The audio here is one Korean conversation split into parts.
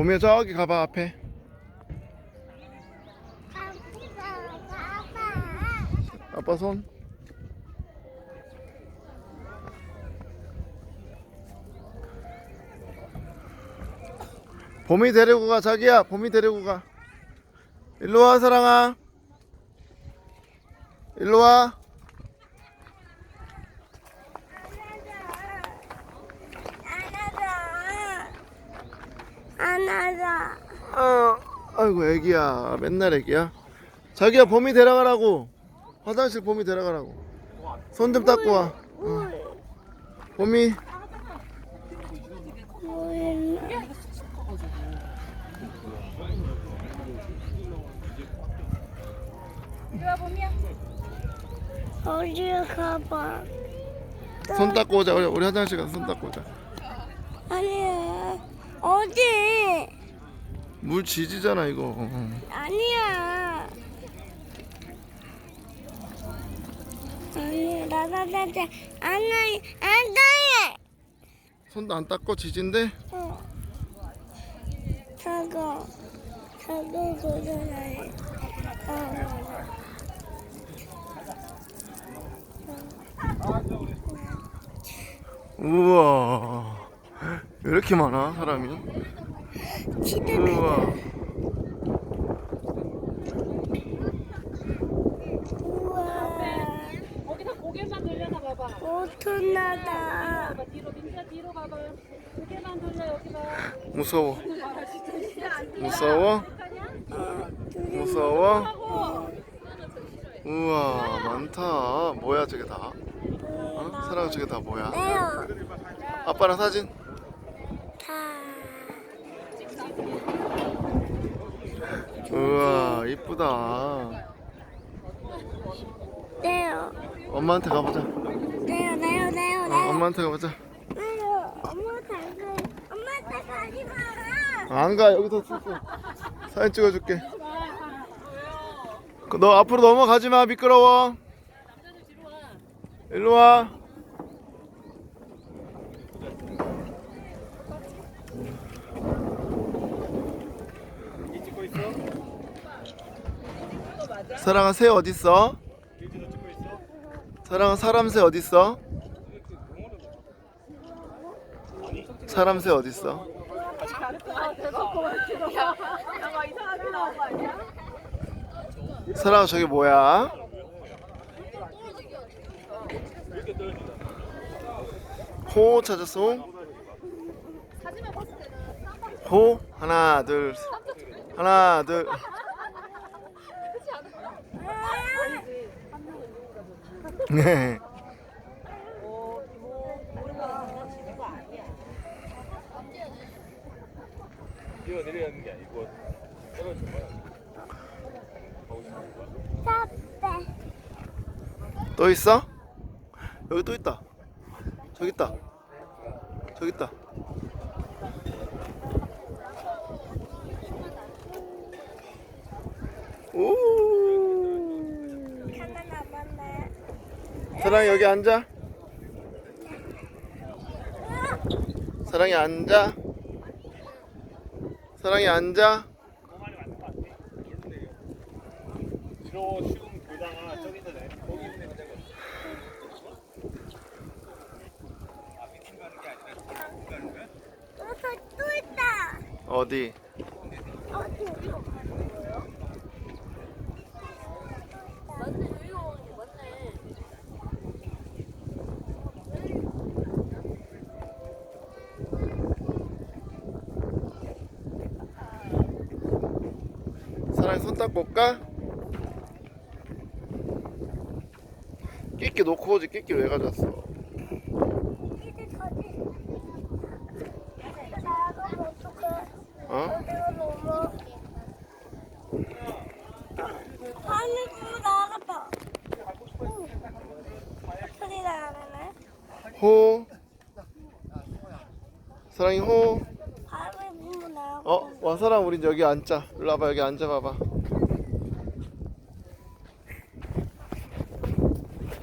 봄이야 저기 가봐 앞에. 아빠 손. 봄이 데리고 가 자기야. 봄이 데리고 가. 일로 와 사랑아. 일로 와 안아줘. 어, 아이고 애기야. 맨날 애기야. 자기야 봄이 데려가라고. 화장실 봄이 데려가라고. 손 좀 닦고 와. 어. 봄이. 어디 가봐. 손 닦고 오자. 우리, 우리 화장실 가서 손 닦고 오자. 아니야. 어디? 물 지지잖아 이거 아니야. 아니 나나나나 안나 안나해. 손도 안 닦고 지진데 어. 저거 저거 고전해. 어. 우와 왜 이렇게 많아 사람이 우와 우와. 거기서 고개만 돌려놔 봐봐. 오토나다. 봐봐 뒤로 민자 뒤로 가봐. 고개만 돌려 여기 봐. 무서워 무서워 무서워 우와 많다 뭐야 저게 다 어? 사람 저게 다 뭐야 네요. 아빠랑 사진 다. 우와 이쁘다 네요. 엄마한테 가보자 네요. 네요. 네요. 어, 네요. 엄마한테 가보자 네요. 엄마 당근. 엄마 가지 마. 안가 여기서 찍고 사진 찍어줄게 그 너 앞으로 넘어가지 마 미끄러워 일로 와 사랑아 새 어디 있어? 사랑아 사람 새 어디 있어? 사람 새 어디 있어? 사랑아 저게 뭐야? 호 찾았어? 호 하나 둘 셋. 하나 둘 네. 또 있어? 여기 또 있다. 저기 있다. 저기 있다. 오. 하나 남았네. 사랑이 여기 앉아. 사랑이 앉아. 사랑이 앉아. 뒤로 쉬운 교다가 저기 있네. 거기 있네. 저기. 아 미팅 가는 게 아니라 미팅 가는 거야? 또, 또, 또 있다. 어디? 어디? 사랑이 손 닦고 올까? 끼끼 놓고 오지 끼끼 왜 가져왔어? 어? 너무. 소리 나가네. 호 사랑이 호. 어? 와 사랑 우린 여기 앉자 일로 와봐 여기 앉아봐봐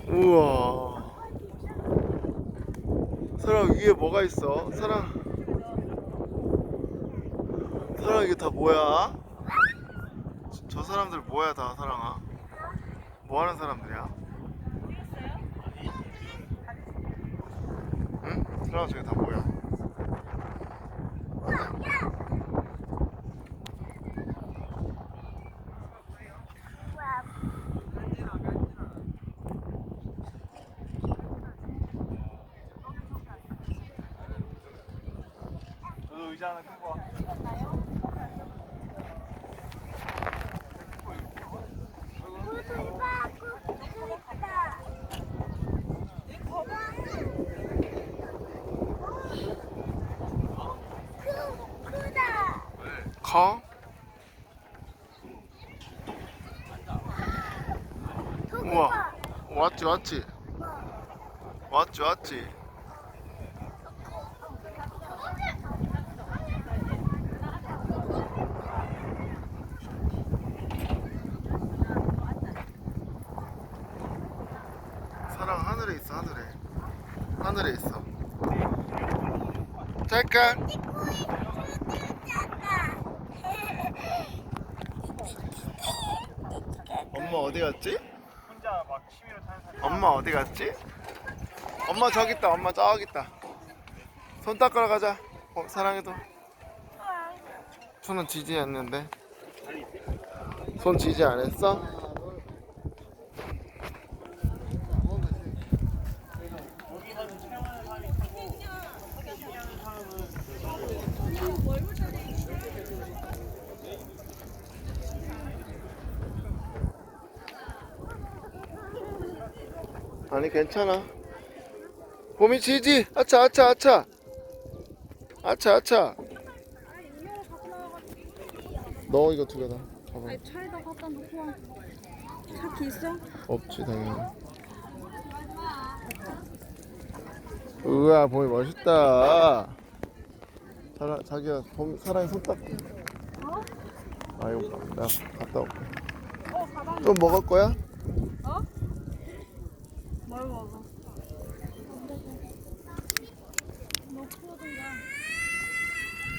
우와 사랑 위에 뭐가 있어? 사랑 사랑 이게 다 뭐야? 저- 저 사람들 뭐야 다 사랑아? 뭐 하는 사람들이야? 응? 사랑 저게 다 뭐야? 의자 하나. 크다. 커? 우와 왔지 왔지 왔지 왔지 사랑 하늘에 있어 하늘에 하늘에 있어 잠깐 엄마 어디 갔지? 혼자 막 취미로 타는 사람. 엄마 어디 갔지? 엄마 저기 있다 엄마 저기 있다 손 닦으러 가자 어, 사랑해도 손은 지지 않는데 손 지지 안 했어? 아니 괜찮아 봄이 지지 아차 아차 아차 아차 아차 너 이거 두 개다 봐봐 아니 차에다 갖다 놓고 와. 차키 있어? 없지 당연히 우와 봄이 멋있다 사라, 자기야 봄, 사랑이 손 닦고 어? 아 이거 봐. 내가 갔다 올게 어 가방. 좀 먹을 거야? 어? 뭘 먹어? 놓고 오든가.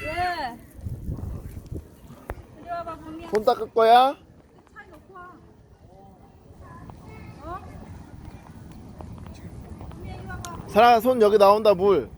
왜? 이리 와봐 범이야. 손 닦을 거야? 차에 놓고 와. 어? 범이야 이리 와봐. 사랑아 손 여기 나온다 물